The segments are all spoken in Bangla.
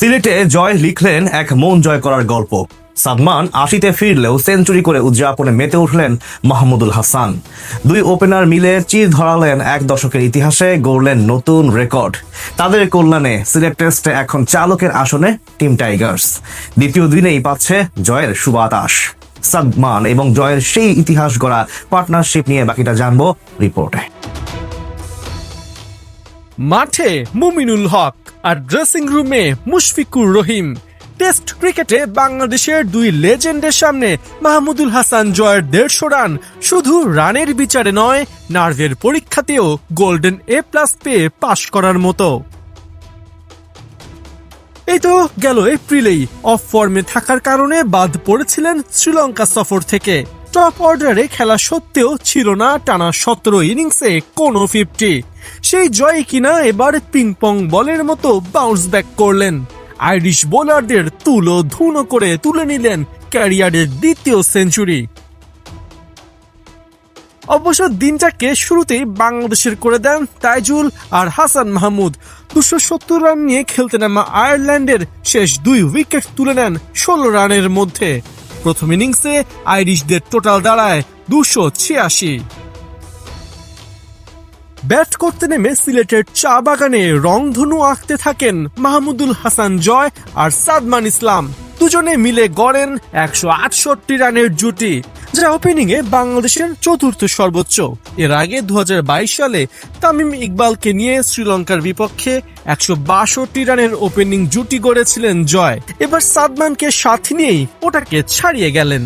সিলেটে জয় লিখলেন এক মন জয় করার গল্প। সাদমান আশিতে ফিরলেও সেঞ্চুরি করে উদযাপনে মেতে উঠলেন মাহমুদুল হাসান। দুই ওপেনার মিলে চির ধরালেন এক দশকের ইতিহাসে, গড়লেন নতুন রেকর্ড। তাদের কল্যাণে সিলেট টেস্টে এখন চালকের আসনে টিম টাইগার্স। দ্বিতীয় দিনেই পাচ্ছে জয়ের সুবাতাস। সাদমান এবং জয়ের সেই ইতিহাস গড়া পার্টনারশিপ নিয়ে বাকিটা জানব রিপোর্টে। মাঠে মুমিনুল হক আর ড্রেসিং রুমে মুশফিকুর রহিম। টেস্ট ক্রিকেটে বাংলাদেশের দুই লেজেন্ডের সামনে মাহমুদুল হাসান জয়ের দেড়শো রান, শুধু রানের বিচারে নয়, নার্ভের পরীক্ষাতেও গোল্ডেন এ প্লাস পেয়ে পাশ করার মতো। এই তো গেল এপ্রিলেই অফ ফর্মে থাকার কারণে বাদ পড়েছিলেন শ্রীলঙ্কা সফর থেকে। টপ অর্ডারে খেলা সত্ত্বেও ছিল না টানা সতেরো ইনিংসে কোনো ফিফটি সেই জয় কিনা এবার পিংপং বলের মতো বাউন্স ব্যাক করলেন। আইরিশ বোলারদের তুলো ধুনো করে তুলে নিলেন ক্যারিয়ারের দ্বিতীয় সেঞ্চুরি অবশ্য দিনটাকে শুরুতেই বাংলাদেশের করে দেন তাইজুল আর হাসান মাহমুদ। দুশো সত্তর রান নিয়ে খেলতে নামা আয়ারল্যান্ডের শেষ দুই উইকেট তুলে নেন ষোলো রানের মধ্যে। প্রথম ইনিংসে আইরিশদের টোটাল দাঁড়ায় দুশো ছিয়াশি। ব্যাট করতে নেমে সিলেটের চা বাগানে রংধনু আঁকতে থাকেন মাহমুদুল হাসান জয় আর সাদমান ইসলাম। দুজনে মিলে গড়েন একশো আটষট্টি রানের জুটি। যা ওপেনিং এ বাংলাদেশের চতুর্থ সর্বোচ্চ। এর আগে দু সালে তামিম ইকবালকে নিয়ে শ্রীলঙ্কার বিপক্ষে একশো বাষট্টি রানের ওপেনিং জুটি গড়েছিলেন জয়। এবার সাদমানকে সাথে নিয়েই ওটাকে ছাড়িয়ে গেলেন।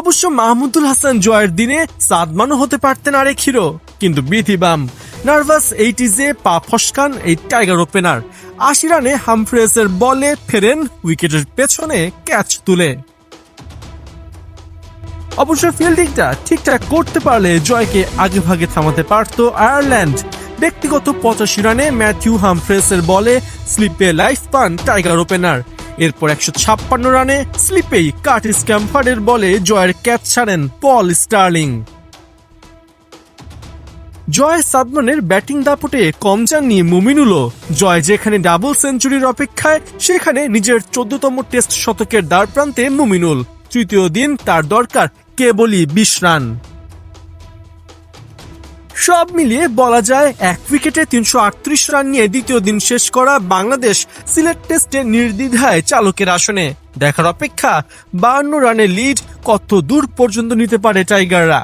অবশ্য মাহমুদুল হাসান জয়ের দিনে সাদমানও হতে পারতেন আরেক হিরো কিন্তু বিধিবাম নার্ভাস এইটিজে পা ফসকান এই টাইগার ওপেনার। আশি রানে হামফ্রেসের বলে ফেরেন উইকেটের পেছনে ক্যাচ তুলে। অবশ্য ফিল্ডিংটা ঠিকঠাক করতে পারলে জয়কে আগে ভাগে থামাতে পারত আয়ারল্যান্ড। ব্যক্তিগত পঁচাশি রানে ম্যাথিউ হামফ্রেসের বলে স্লিপে লাইফ পান টাইগার ওপেনার। এরপর একশো ছাপ্পান্ন রানে স্লিপেই কার্টিস ক্যাম্পারের বলে জয়ের ক্যাচ ছাড়েন পল স্টার্লিং। জয় সাদমানের ব্যাটিং দাপটে কম যাননি মুমিনুলও। জয় যেখানে ডাবল সেঞ্চুরির অপেক্ষায়, সেখানে নিজের চোদ্দতম টেস্ট শতকের দ্বার প্রান্তে মুমিনুল। তৃতীয় দিন তার দরকার কেবলই বিশ রান? সব মিলিয়ে বলা যায় এক উইকেটে তিনশো আটত্রিশ রান নিয়ে দ্বিতীয় দিন শেষ করা বাংলাদেশ সিলেট টেস্টে নির্দ্বিধায় চালকের আসনে। দেখার অপেক্ষা, বাহান্ন রানের লিড কত দূর পর্যন্ত নিতে পারে টাইগাররা